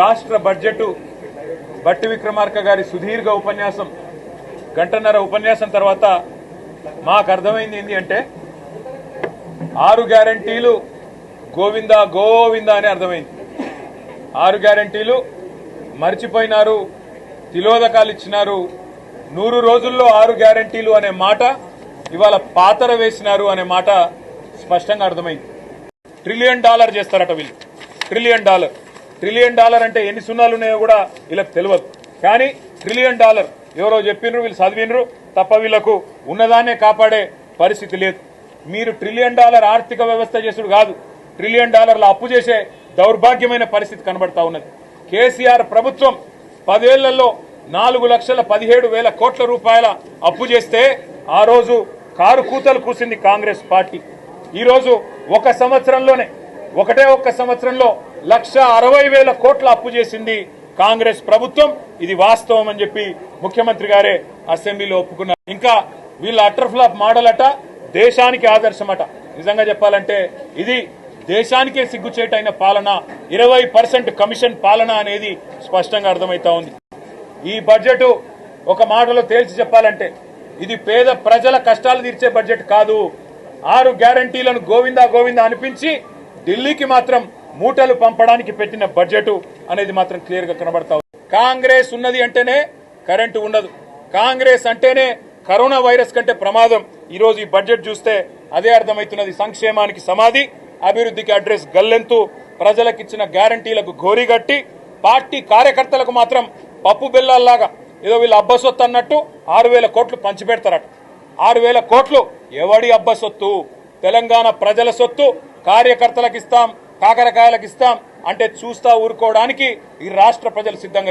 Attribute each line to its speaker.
Speaker 1: రాష్ట్ర బడ్జెట్ బట్టి విక్రమార్క గారి సుదీర్ఘ ఉపన్యాసం గంటన్నర ఉపన్యాసం తర్వాత మాకు అర్థమైంది ఏంటి అంటే ఆరు గ్యారంటీలు గోవింద గోవింద అని అర్థమైంది. ఆరు గ్యారంటీలు మర్చిపోయినారు తిలోదకాలు ఇచ్చినారు నూరు రోజుల్లో ఆరు గ్యారంటీలు అనే మాట ఇవాళ పాతర వేసినారు అనే మాట స్పష్టంగా అర్థమైంది. ట్రిలియన్ డాలర్ చేస్తారట వీళ్ళు. Trillion dollar. ట్రిలియన్ డాలర్ అంటే ఎన్ని సున్నాలు ఉన్నాయో కూడా వీళ్ళకి తెలియదు కానీ ట్రిలియన్ డాలర్ ఎవరో చెప్పినరు వీళ్ళు చదివినరు తప్ప వీళ్ళకు ఉన్నదాన్నే కాపాడే పరిస్థితి లేదు. మీరు ట్రిలియన్ డాలర్ ఆర్థిక వ్యవస్థ చేసుడు కాదు ట్రిలియన్ డాలర్ల అప్పు చేసే దౌర్భాగ్యమైన పరిస్థితి కనబడతా ఉన్నది. కేసీఆర్ ప్రభుత్వం పదేళ్ళలో నాలుగు లక్షల పదిహేడు వేల కోట్ల రూపాయల అప్పు చేస్తే ఆ రోజు కారు కూతలు కూసింది కాంగ్రెస్ పార్టీ. ఈరోజు ఒక సంవత్సరంలోనే ఒకటే ఒక్క సంవత్సరంలో లక్ష అరవై వేల కోట్ల అప్పు చేసింది కాంగ్రెస్ ప్రభుత్వం. ఇది వాస్తవం అని చెప్పి ముఖ్యమంత్రి గారే అసెంబ్లీలో ఒప్పుకున్నారు. ఇంకా వీళ్ళ అటర్ ఫ్లాప్ మోడల్ అట దేశానికి ఆదర్శమట. నిజంగా చెప్పాలంటే ఇది దేశానికే సిగ్గుచేటైన పాలన ఇరవై పర్సెంట్ కమిషన్ పాలన అనేది స్పష్టంగా అర్థమవుతా ఉంది. ఈ బడ్జెట్ ఒక మాటలో తేల్చి చెప్పాలంటే ఇది పేద ప్రజల కష్టాలు తీర్చే బడ్జెట్ కాదు. ఆరు గ్యారంటీలను గోవిందా గోవిందా అనిపించి ఢిల్లీకి మాత్రం మూటలు పంపడానికి పెట్టిన బడ్జెట్ అనేది మాత్రం క్లియర్గా కనబడతా కాంగ్రెస్ ఉన్నది అంటేనే కరెంటు ఉండదు. కాంగ్రెస్ అంటేనే కరోనా వైరస్ కంటే ప్రమాదం. ఈ రోజు ఈ బడ్జెట్ చూస్తే అదే అర్థమవుతున్నది. సంక్షేమానికి సమాధి అభివృద్ధికి అడ్రస్ గల్లెంతు. ప్రజలకిచ్చిన గ్యారంటీలకు గోరిగట్టి పార్టీ కార్యకర్తలకు మాత్రం పప్పు బెల్లాల్లాగా. ఏదో వీళ్ళు అబ్బసొత్తు అన్నట్టు ఆరు వేల కోట్లు పంచిపెడతారట. ఆరు వేల కోట్లు ఎవడి అబ్బసొత్తు తెలంగాణ ప్రజల సొత్తు. కార్యకర్తలకు ఇస్తాం కాకరకాయలకు ఇస్తాం అంటే చూస్తా ఊరుకోవడానికి ఈ రాష్ట్ర ప్రజలు సిద్ధంగా